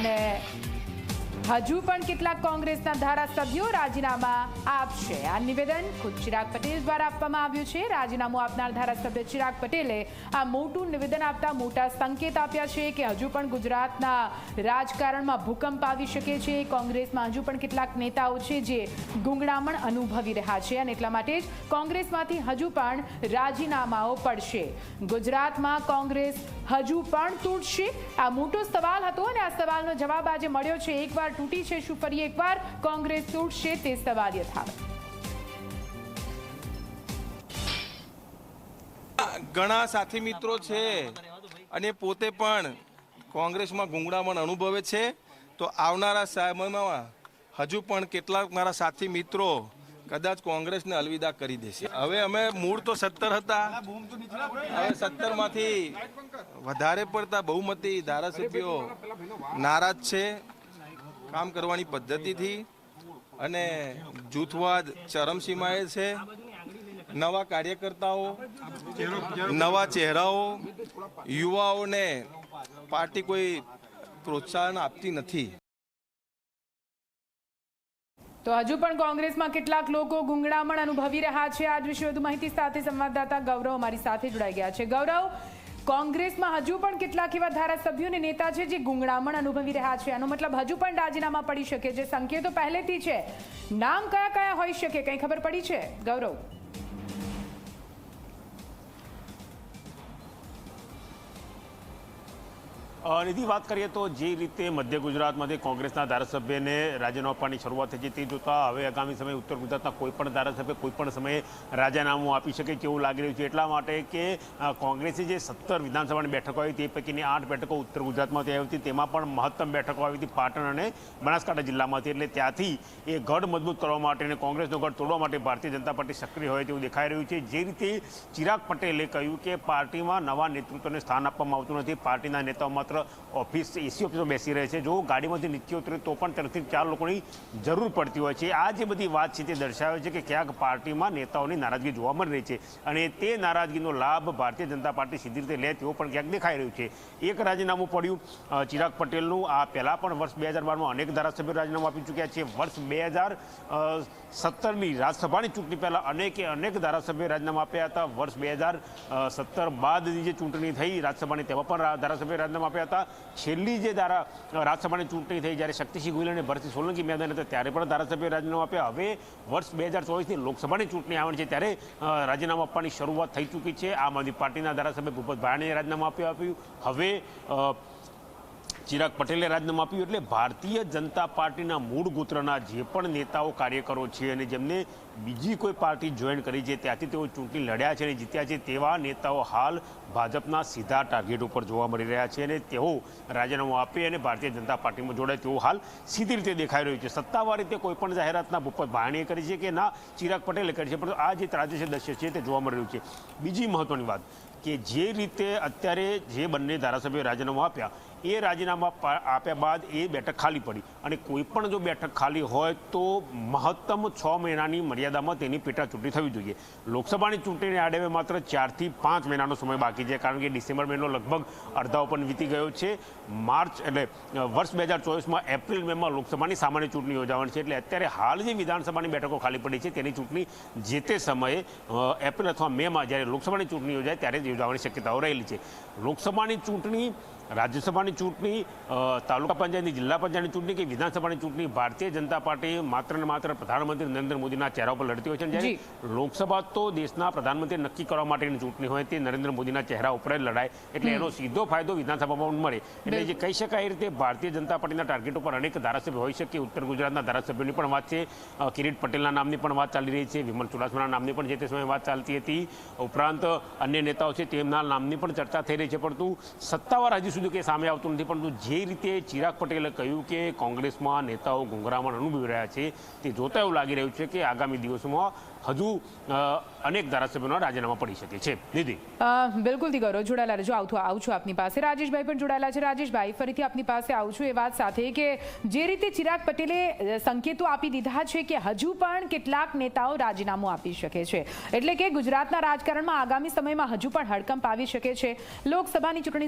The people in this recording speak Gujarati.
અને હજુ પણ કેટલાક કોંગ્રેસના ધારાસભ્યો રાજીનામા આપશે. આ નિવેદન ખુદ ચિરાગ પટેલ દ્વારા આપવામાં આવ્યું છે. રાજીનામું આપનાર ધારાસભ્ય ચિરાગ પટેલે આ મોટું નિવેદન આપતા મોટા સંકેત આપ્યા છે કે હજુ પણ ગુજરાતના રાજકારણમાં ભૂકંપ આવી શકે છે. કોંગ્રેસમાં હજુ પણ કેટલાક નેતાઓ છે જે ગુંગળામણ અનુભવી રહ્યા છે અને એટલા માટે જ કોંગ્રેસમાંથી હજુ પણ રાજીનામાઓ પડશે. ગુજરાતમાં કોંગ્રેસ હજુ પણ તૂટશે. આ મોટો સવાલ હતો અને આ સવાલનો જવાબ આજે મળ્યો છે. એકવાર તૂટી છે, શું ફરી એકવાર? કોંગ્રેસ તૂટશે તે સવાલ યથાવત ઘણા સાથી મિત્રો છે અને પોતે પણ કોંગ્રેસમાં ગુંગળામણ અનુભવે છે. તો આવનારા સમયમાં હજુ પણ કેટલાક મારા સાથી મિત્રો કદાચ કોંગ્રેસને અલવિદા કરી દેશે. હવે અમે મૂળ તો સત્તર હતા. હવે સત્તરમાંથી વધારે પડતા બહુમતી ધારાસભ્યો નારાજ છે. કામ કરવાની પદ્ધતિથી અને જૂથવાદ ચરમસીમાએ છે. નવા કાર્યકર્તાઓ, નવા ચહેરાઓ, યુવાઓને પાર્ટી કોઈ પ્રોત્સાહન આપતી નથી. તો હજુ પણ કોંગ્રેસમાં કેટલાક લોકો ગુંગળામણ અનુભવી રહ્યા છે. આજ વિશે વધુ માહિતી સાથે સંવાદદાતા ગૌરવ અમારી સાથે જોડાઈ ગયા છે. ગૌરવ કોંગ્રેસમાં હજુ પણ કેટલાક એવા ધારાસભ્યો નેતા છે જે ગુંગળામણ અનુભવી રહ્યા છે. આનો મતલબ હજુ પણ રાજીનામા પડી શકે છે. સંકેતો પહેલેથી છે. નામ કયા કયા હોઈ શકે? કઈ ખબર પડી છે? ગૌરવ. નિધિ, વાત કરીએ તો જે રીતે મધ્ય ગુજરાતમાંથી કોંગ્રેસના ધારાસભ્યને રાજીનામું આપવાની શરૂઆત થઈ છે, તે જોતાં હવે આગામી સમયે ઉત્તર ગુજરાતના કોઈ પણ ધારાસભ્ય કોઈ પણ સમયે રાજીનામું આપી શકે તેવું લાગી રહ્યું છે. એટલા માટે કે કોંગ્રેસે જે સત્તર વિધાનસભાની બેઠકો આવી તે પૈકીની આઠ બેઠકો ઉત્તર ગુજરાતમાંથી આવી હતી. તેમાં પણ મહત્તમ બેઠકો આવી હતી પાટણ અને બનાસકાંઠા જિલ્લામાંથી. એટલે ત્યાંથી એ ગઢ મજબૂત કરવા માટે અને કોંગ્રેસનો ગઢ તોડવા માટે ભારતીય જનતા પાર્ટી સક્રિય હોય તેવું દેખાઈ રહ્યું છે. જે રીતે ચિરાગ પટેલે કહ્યું કે પાર્ટીમાં નવા નેતૃત્વને સ્થાન આપવામાં આવતું નથી. પાર્ટીના નેતાઓ માત્ર ઓફિસ એસી ઓફિસમાં બેસી રહે છે. જો ગાડીમાંથી નીચે ઉતરે તો પણ ત્રણથી ચાર લોકોની જરૂર પડતી હોય છે. આ જે બધી વાત છે તે દર્શાવે છે કે ક્યાંક પાર્ટીમાં નેતાઓની નારાજગી જોવા મળી રહી છે અને તે નારાજગીનો લાભ ભારતીય જનતા પાર્ટી સીધી રીતે લે તેવો પણ ક્યાંક દેખાઈ રહ્યું છે. એક રાજીનામું પડ્યું. ચિરાગ પટેલનું આ પહેલાં પણ વર્ષ બે હજાર બારમાં અનેક ધારાસભ્યો રાજીનામું આપી ચૂક્યા છે. વર્ષ બે હજાર સત્તરની રાજ્યસભાની ચૂંટણી પહેલાં અનેકે, અનેક ધારાસભ્યો રાજીનામા આપ્યા હતા. વર્ષ બે હજાર સત્તર બાદની જે ચૂંટણી થઈ રાજ્યસભાની, તેમાં પણ ધારાસભ્યોએ રાજીનામા આપ્યા હતા. છેલ્લી જે ધારા રાજ્યસભાની ચૂંટણી થઈ જ્યારે શક્તિસિંહ ગોહિલ અને ભરતસિંહ સોલંકી મેદાન હતા, ત્યારે પણ ધારાસભ્ય રાજીનામું આપ્યા. હવે વર્ષ બે હજાર ચોવીસની લોકસભાની ચૂંટણી આવવાની છે, ત્યારે રાજીનામું આપવાની શરૂઆત થઈ ચૂકી છે. આમ આદમી પાર્ટીના ધારાસભ્ય ભૂપત ભાયાણીએ રાજીનામું આપ્યું આપ્યું. હવે ચિરાગ પટેલે રાજીનામું આપ્યું એટલે ભારતીય જનતા પાર્ટીના મૂળ ગોત્રના જે પણ નેતાઓ, કાર્યકરો છે અને જેમને બીજી કોઈ પાર્ટી જોઈન કરી છે, ત્યાંથી તેઓ ચૂંટણી લડ્યા છે અને જીત્યા છે તેવા નેતાઓ હાલ ભાજપના સીધા ટાર્ગેટ ઉપર જોવા મળી રહ્યા છે અને તેઓ રાજીનામું આપે અને ભારતીય જનતા પાર્ટીમાં જોડાય. તેવું હાલ સીધી રીતે દેખાઈ રહ્યું છે. સત્તાવાર રીતે કોઈ પણ જાહેરાતના ભૂપત ભાણીએ કરી છે કે ના, ચિરાગ પટેલે કરી છે, પરંતુ આ જે ત્રાજ્ય દશ્ય છે તે જોવા મળી રહ્યું છે. બીજી મહત્વની વાત કે જે રીતે અત્યારે જે બંને ધારાસભ્યોએ રાજીનામું આપ્યા એ રાજીનામા આપ્યા બાદ એ બેઠક ખાલી પડી. અને કોઈ પણ જો બેઠક ખાલી હોય તો મહત્તમ છ મહિનાની મર્યાદામાં તેની પેટાચૂંટણી થવી જોઈએ. લોકસભાની ચૂંટણીને આડે માત્ર ચારથી પાંચ મહિનાનો સમય બાકી છે, કારણ કે ડિસેમ્બર મહિનો લગભગ અડધા પણ વીતી ગયો છે. માર્ચ એટલે વર્ષ બે હજાર ચોવીસમાં એપ્રિલ મેમાં લોકસભાની સામાન્ય ચૂંટણી યોજાવાની છે, એટલે અત્યારે હાલ જે વિધાનસભાની બેઠકો ખાલી પડી છે, તેની ચૂંટણી જે તે સમયે એપ્રિલ અથવા મેમાં જ્યારે લોકસભાની ચૂંટણી યોજાય ત્યારે જ યોજાવાની શક્યતાઓ રહેલી છે. લોકસભાની ચૂંટણી, રાજ્યસભાની ચૂંટણી તાલુકા પંચાયતની જિલ્લા પંચાયતની ચૂંટણી કે વિધાનસભાની ચૂંટણી ભારતીય જનતા પાર્ટી માત્ર ને માત્ર પ્રધાનમંત્રી નરેન્દ્ર મોદીના ચહેરા ઉપર લડતી હોય છે જ્યારે લોકસભા તો દેશના પ્રધાનમંત્રી નક્કી કરવા માટેની ચૂંટણી હોય તે નરેન્દ્ર મોદીના ચહેરા ઉપર જ લડાય. એટલે એનો સીધો ફાયદો વિધાનસભામાં મળે. એટલે જે કહી શકાય એ રીતે ભારતીય જનતા પાર્ટીના ટાર્ગેટ ઉપર અનેક ધારાસભ્યો હોઈ શકે. ઉત્તર ગુજરાતના ધારાસભ્યોની પણ વાત છે. કિરીટ પટેલના નામની પણ વાત ચાલી રહી છે. વિમલ ચુડાસમાના નામની પણ જે તે સમયે વાત ચાલતી હતી. ઉપરાંત અન્ય નેતાઓ છે તેમના નામની પણ ચર્ચા થઈ રહી છે. પરંતુ સત્તાવાર હજી સુધી કંઈ સામે આવતું નથી. પરંતુ જે રીતે ચિરાગ પટેલે કહ્યું કે કોંગ્રેસમાં નેતાઓ ગુંગરામણ અનુભવી રહ્યા છે. તે જોતા એવું લાગી રહ્યું છે કે આગામી દિવસોમાં હજુ અનેક ધારાસભ્યોના રાજીનામા પડી શકે છે. નિધિ બિલકુલથી ગૌરવ જોડાયેલા રહેજો. આવતું આવું છું આપની પાસે. રાજેશભાઈ પણ જોડાયેલા છે. રાજેશભાઈ, ફરીથી આપની પાસે આવું છું એ વાત સાથે કે જે રીતે ચિરાગ પટેલે સંકેતો આપી દીધા છે કે હજુ પણ કેટલાક નેતાઓ રાજીનામું આપી શકે છે. એટલે કે ગુજરાતના રાજકારણમાં આગામી સમયમાં હજુ પણ હડકંપ આવી શકે છે. લોકસભાની ચૂંટણી